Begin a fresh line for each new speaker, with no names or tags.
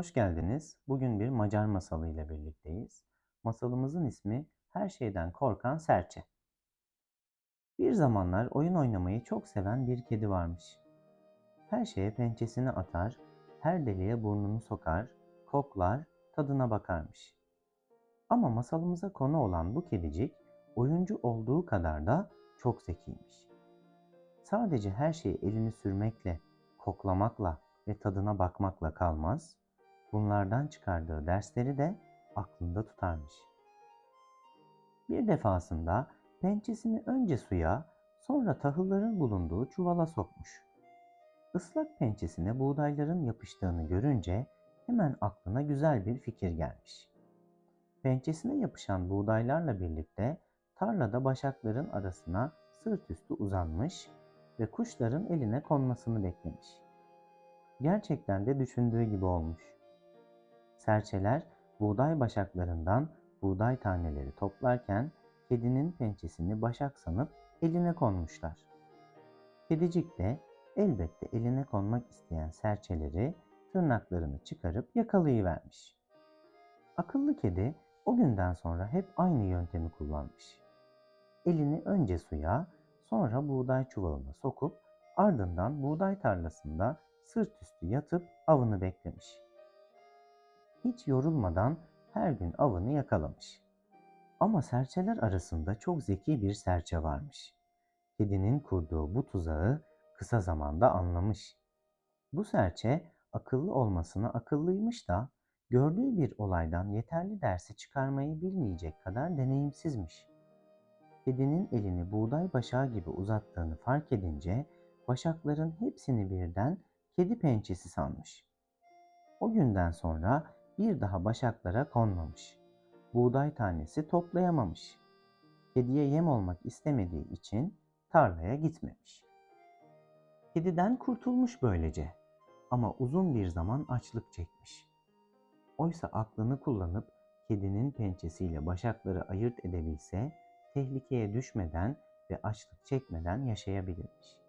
Hoş geldiniz. Bugün bir Macar masalı ile birlikteyiz. Masalımızın ismi Her Şeyden Korkan Serçe. Bir zamanlar oyun oynamayı çok seven bir kedi varmış. Her şeye pençesini atar, her deliğe burnunu sokar, koklar, tadına bakarmış. Ama masalımıza konu olan bu kedicik oyuncu olduğu kadar da çok zekiymiş. Sadece her şeyi elini sürmekle, koklamakla ve tadına bakmakla kalmaz, bunlardan çıkardığı dersleri de aklında tutarmış. Bir defasında pençesini önce suya, sonra tahılların bulunduğu çuvala sokmuş. Islak pençesine buğdayların yapıştığını görünce hemen aklına güzel bir fikir gelmiş. Pençesine yapışan buğdaylarla birlikte tarlada başakların arasına sırt üstü uzanmış ve kuşların eline konmasını beklemiş. Gerçekten de düşündüğü gibi olmuş. Serçeler buğday başaklarından buğday taneleri toplarken kedinin pençesini başak sanıp eline konmuşlar. Kedicik de elbette eline konmak isteyen serçeleri tırnaklarını çıkarıp yakalayıvermiş. Akıllı kedi o günden sonra hep aynı yöntemi kullanmış. Elini önce suya, sonra buğday çuvalına sokup ardından buğday tarlasında sırt üstü yatıp avını beklemiş. Hiç yorulmadan her gün avını yakalamış. Ama serçeler arasında çok zeki bir serçe varmış. Kedinin kurduğu bu tuzağı kısa zamanda anlamış. Bu serçe akıllı olmasına akıllıymış da gördüğü bir olaydan yeterli dersi çıkarmayı bilmeyecek kadar deneyimsizmiş. Kedinin elini buğday başağı gibi uzattığını fark edince başakların hepsini birden kedi pençesi sanmış. O günden sonra bir daha başaklara konmamış. Buğday tanesi toplayamamış. Kediye yem olmak istemediği için tarlaya gitmemiş. Kediden kurtulmuş böylece ama uzun bir zaman açlık çekmiş. Oysa aklını kullanıp kedinin pençesiyle başakları ayırt edebilse tehlikeye düşmeden ve açlık çekmeden yaşayabilirmiş.